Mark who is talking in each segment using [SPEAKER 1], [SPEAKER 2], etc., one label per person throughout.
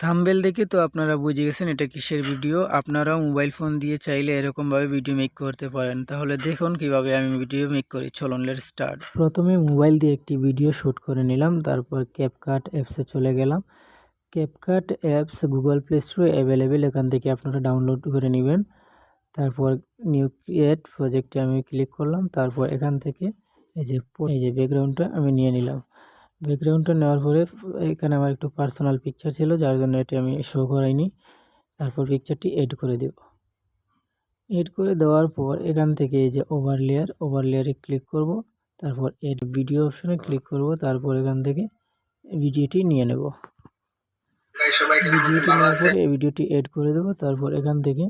[SPEAKER 1] Thumbnail দেখে তো আপনারা বুঝে গেছেন এটা কিসের ভিডিও। আপনারাও মোবাইল ফোন দিয়ে চাইলে এরকমভাবে ভিডিও মেক করতে পারেন। তাহলে দেখুন কীভাবে আমি ভিডিও মেক করি। চলুন লেট স্টার্ট প্রথমে মোবাইল দিয়ে একটি ভিডিও শ্যুট করে নিলাম, তারপর ক্যাপকাট অ্যাপসে চলে গেলাম। ক্যাপকাট অ্যাপস গুগল প্লে স্টোরে অ্যাভেলেবেল এখান থেকে আপনারা ডাউনলোড করে নেবেন। তারপর নিউ ক্রিয়েট প্রজেক্টে আমি ক্লিক করলাম। তারপর এখান থেকে এই যে এই যে ব্যাকগ্রাউন্ডটা আমি নিয়ে নিলাম। ব্যাকগ্রাউন্ডটা নেওয়ার পরে এখানে আমার একটু পার্সোনাল পিকচার ছিল যার জন্য এটি আমি শো করাইনি। তারপর পিকচারটি এড করে দেব। এড করে দেওয়ার পর এখান থেকে এই যে ওভার লেয়ার ওভার লেয়ারে ক্লিক করব। তারপর এড ভিডিও অপশনে ক্লিক করব। তারপর এখান থেকে ভিডিওটি নিয়ে নেব। ভিডিওটি নেওয়ার পরে এই ভিডিওটি এড করে দেব। তারপর এখান থেকে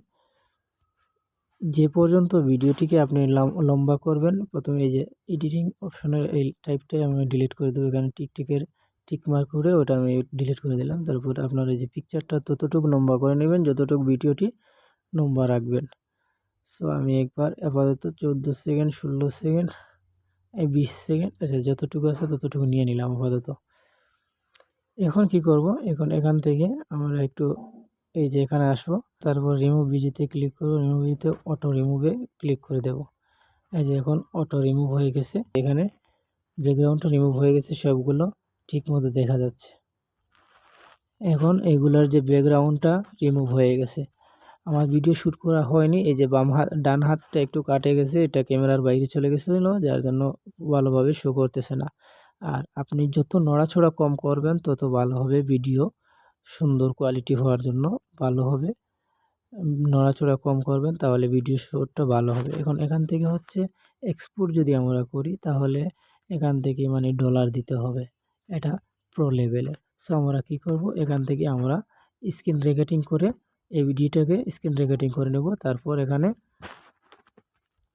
[SPEAKER 1] যে পর্যন্ত ভিডিওটিকে আপনি লম্বা করবেন, প্রথমে এই যে এডিটিং অপশনের এই টাইপটাই আমি ডিলিট করে দেবো। এখানে টিকটিকের টিক মার্ক করে ওটা আমি ডিলিট করে দিলাম। তারপর আপনার এই যে পিকচারটা ততটুকু লম্বা করে নেবেন, যতটুকু ভিডিওটি লম্বা রাখবেন। সো আমি একবার আপাতত চোদ্দ সেকেন্ড ষোলো সেকেন্ড এই বিশ সেকেন্ড আচ্ছা যতটুকু আছে ততটুকু নিয়ে নিলাম আপাতত। এখন কি করব? এখন এখান থেকে আমরা একটু এই যে এখানে আসব। তারপর রিমুভ বিজিতে ক্লিক করব। রিমুভ বিজিতে অটো রিমুভে ক্লিক করে দেব। এই যে এখন অটো রিমুভ হয়ে গেছে। এখানে ব্যাকগ্রাউন্ডটা রিমুভ হয়ে গেছে, সবগুলো ঠিক মতো দেখা যাচ্ছে। এখন এগুলার যে ব্যাকগ্রাউন্ডটা রিমুভ হয়ে গেছে। আমার ভিডিও শ্যুট করা হয়নি। এই যে বাম হাত, ডান হাতটা একটু কাটে গেছে। এটা ক্যামেরার বাইরে চলে গেছিল যার জন্য ভালোভাবে শো করতেছে না। আর আপনি যত নড়াছড়া কম করবেন, তত ভালো হবে ভিডিও সুন্দর কোয়ালিটি হওয়ার জন্য ভালো হবে। নড়াচড়া কম করবেন, তাহলে ভিডিও শ্যুটটা ভালো হবে। এখন এখান থেকে হচ্ছে এক্সপোর্ট যদি আমরা করি, তাহলে এখান থেকে মানে ডলার দিতে হবে। এটা প্রো লেভেলে সো আমরা কী করব? এখান থেকে আমরা স্ক্রিন রেকর্ডিং করে এই ভিডিওটাকে স্ক্রিন রেকর্ডিং করে নেব। তারপর এখানে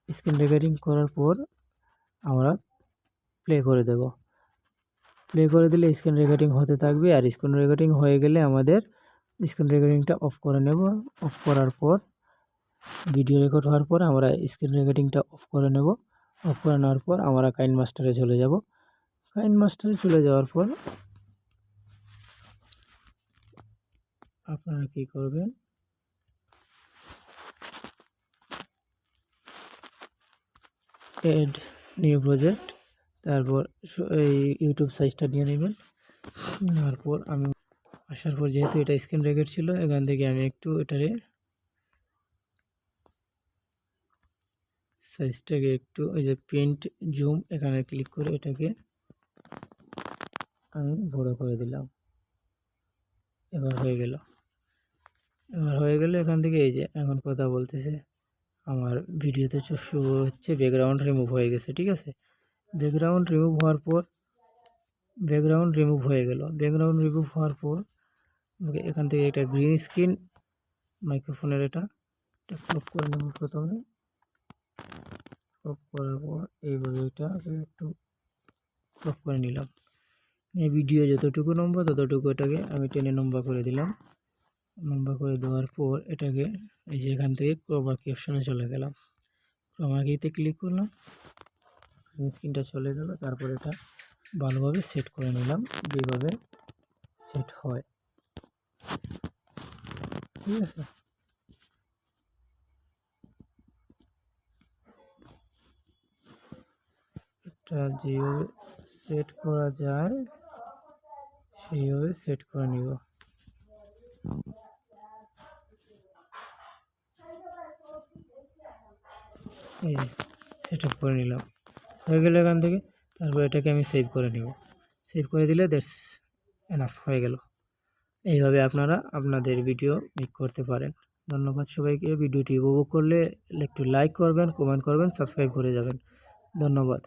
[SPEAKER 1] স্ক্রিন রেকর্ডিং করার পর আমরা প্লে করে দেব। প্লে করে দিলে স্ক্রিন রেকর্ডিং হতে থাকবে। আর স্ক্রিন রেকর্ডিং হয়ে গেলে আমাদের স্ক্রিন রেকর্ডিংটা অফ করে নেব। অফ করার পর ভিডিও রেকর্ড হওয়ার পর আমরা স্ক্রিন রেকর্ডিংটা অফ করে নেব। অফ করে নেওয়ার পর আমরা কাইন মাস্টারে চলে যাব। কাইন মাস্টারে চলে যাওয়ার পর আপনারা কী করবেন? এড নিউ প্রজেক্ট তারপর এই ইউটিউব সাইজটা নিয়ে নেবেন। নেওয়ার পর আমি আসার পর যেহেতু এটা স্ক্রিন রেকর্ড ছিল, এখান থেকে আমি একটু এটারে সাইজটাকে একটু ওই যে প্রিন্ট জুম এখানে ক্লিক করে এটাকে আমি বড় করে দিলাম। এবার হয়ে গেল। এবার হয়ে গেলে এখান থেকে এই যে এখন কথা বলতেছে। আমার ভিডিওতে শুরু হচ্ছে ব্যাকগ্রাউন্ড রিমুভ হয়ে গেছে, ঠিক আছে? ব্যাকগ্রাউন্ড রিমুভ হওয়ার পর ব্যাকগ্রাউন্ড রিমুভ হয়ে গেল। ব্যাকগ্রাউন্ড রিমুভ হওয়ার পর এখান থেকে একটা গ্রিন স্ক্রিন মাইক্রোফোনের এটা এটা ফ্লপ করে নেব প্রথমে। ফ্লপ করার পর এইভাবে এটা একটু ফ্লপ করে নিলাম। এই ভিডিও যতটুকু নম্বর ততটুকু এটাকে আমি টেনে নম্বর করে দিলাম। নম্বর করে দেওয়ার পর এটাকে এই যে এখান থেকে ক্রোমাকি অপশানে চলে গেলাম। ক্রোমাকিতে ক্লিক করলাম। স্ক্রিনটা চলে গেল, তারপর এটা ভালোভাবে সেট করে নিলাম, যেভাবে সেট হয়। ঠিক আছে? এটা যেভাবে সেট করা যায়, সেইভাবে সেট করে নিব। এই সেট আপ করে নিলাম। হয়ে গেল এখান থেকে, তারপর এটাকে আমি সেভ করে নেব। সেভ করে দিলে দ্যাটস এনাফ হয়ে গেল। এইভাবে আপনারা আপনাদের ভিডিও মেক করতে পারেন। ধন্যবাদ সবাইকে। ভিডিওটি উপভোগ করলে একটু লাইক করবেন কমেন্ট করবেন সাবস্ক্রাইব করে যাবেন। ধন্যবাদ।